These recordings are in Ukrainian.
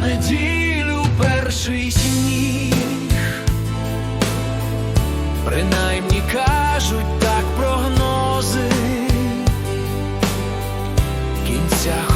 неділю перший сніг, принаймні кажуть так прогнози кінця.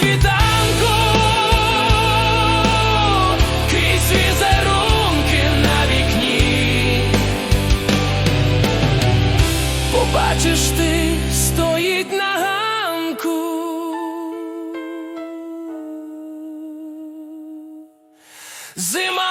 світанку, крізь візерунки на вікні, побачиш ти стоїть на ганку, зима.